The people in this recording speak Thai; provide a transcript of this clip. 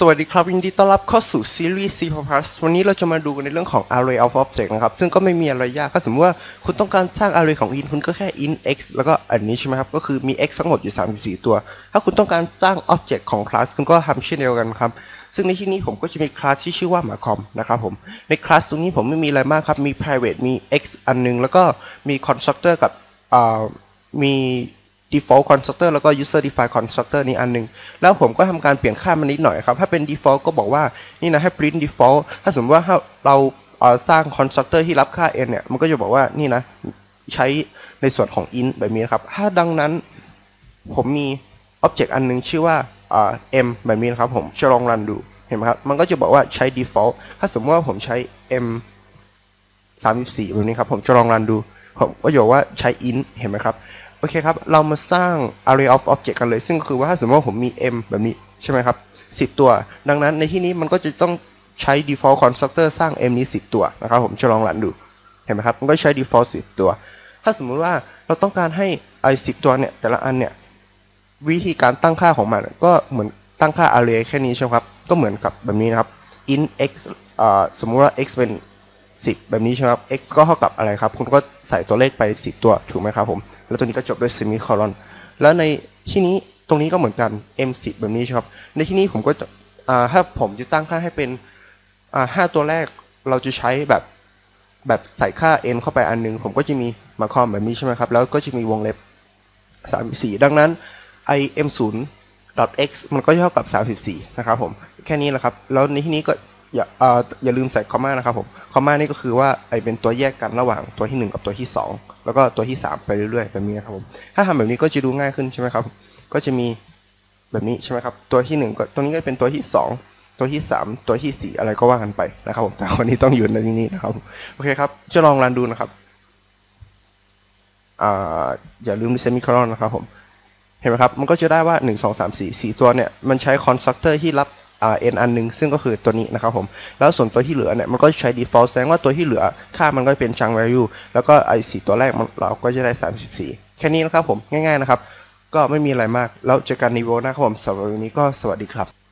สวัสดีครับยินดีต้อนรับเข้าสู่ซีรีส์ C++ วันนี้เราจะมาดูกันในเรื่องของ array of object นะครับ ซึ่งก็ไม่มีอะไรยากถ้าสมมติว่าคุณต้องการสร้าง array ของ int คุณก็แค่ int x แล้วก็อันนี้ใช่ไหมครับ ก็คือมี x ทั้งหมดอยู่ 34 ตัว ถ้าคุณต้องการสร้าง object ของ class คุณก็ทำเช่นเดียวกันครับ ซึ่งในที่นี้ผมก็จะมีคลาสที่ชื่อว่าหมาคอมนะครับผม ในคลาสตรงนี้ผมไม่มีอะไรมากครับ มี private มี x อันหนึง แล้วก็มี constructor กับอ่ามี default constructor แล้วก็ user defined constructor นี้อันหนึง แล้วผมก็ทำการเปลี่ยนค่ามันนิดหน่อยครับ ถ้าเป็น default ก็บอกว่า นี่นะให้ print default ถ้าสมมติว่าเราเอ่อสร้าง constructor ที่รับค่า n เนี่ย มันก็จะบอกว่า นี่นะ ใช้ในส่วนของ int แบบนี้นะครับ ถ้าดังนั้น ผมมี object อันหนึงชื่อว่าอ่า m แบบนี้นะครับ ผมจะลองรันดู เห็นไหมครับ มันก็จะบอกว่าใช้ default ถ้าสมมติว่าผมใช้ m 34แบบนี้ครับ ผมจะลองรันดู ผมก็จะบอกว่าใช้ int เห็นไหมครับ เคครับ เรามาสร้าง array of object กันเลย ซึ่งก็คือว่าถ้าสมมติว่าผมมี m แบบนี้ใช่ไหมครับ 10 ตัว ดังนั้นในที่นี้มันก็จะต้องใช้ default constructor สร้าง m นี้ 10 ตัวนะครับ ผมจะลองรันดู เห็นไหมครับ มันก็ใช้ default 10 ตัว ถ้าสมมุติว่าเราต้องการให้ไอ้10 ตัวเนี่ย แต่ละอันเนี่ย วิธีการตั้งค่าของมัน ก็เหมือนตั้งค่า array แค่นี้ใช่ไหมครับ ก็เหมือนกับแบบนี้นะครับ int x อ่าสมมุติว่า x เป็น 10 แบบนี้ใช่ไหมครับ x ก็เท่ากับอะไรครับ คุณก็ใส่ตัวเลขไป 10 ตัวถูกไหมครับผม แล้วตัวนี้ก็จบด้วย semicolon แล้วในที่นี้ตรงนี้ก็เหมือนกัน m 10 แบบนี้ใช่ไหมครับ ในที่นี้ผมก็ถ้าผมจะตั้งค่าให้เป็นห้าตัวแรกเราจะใช้แบบแบบใส่ค่า n เข้าไปอันหนึง ผมก็จะมีมาคอมแบบนี้ใช่ไหมครับ แล้วก็จะมีวงเล็บ 34 ดังนั้น i m 0 x มันก็เท่ากับ 34 นะครับผม แค่นี้แหละครับ แล้วในที่นี้ก็ อย่าเอ่ออย่าลืมใส่คอมมานะครับผมคอมมานี่ก็คือว่าไอเป็นตัวแยกกันระหว่างตัวที่ 1 กับตัวที่ 2 แล้วก็ตัวที่ 3 ไปเรื่อยๆแบบนี้นะครับผมถ้าทำแบบนี้ก็จะดูง่ายขึ้นใช่ไหมครับ ก็จะมีแบบนี้ใช่ไหมครับตัวที่ 1 ก็ตัวนี้ก็เป็นตัวที่ 2 ตัวที่ 3 ตัวที่ 4 อะไรก็ว่ากันไปนะครับผมแต่วันนี้ต้องอยู่ในที่นี้นะครับโอเคครับจะลองรันดูนะครับอ่าอย่าลืมเซมิคลอนนะครับผมเห็นไหมครับมันก็จะได้ว่า 1 2 3 4 4 ตัวเนี่ยมันใช้ constructor ที่รับ n อันหนึงซึ่งก็คือตัวนี้นะครับผม แล้วส่วนตัวที่เหลือเนี่ยมันก็ใช้ default แสดงว่าตัวที่เหลือค่ามันก็เป็น chunk value แล้วก็ไอ้สี่ตัวแรกเราก็จะได้ 34 แค่นี้นะครับผมง่ายๆนะครับ ก็ไม่มีอะไรมากแล้วเจอกันในวิดีโอหน้าครับผมสำหรับวันนี้ก็สวัสดีครับ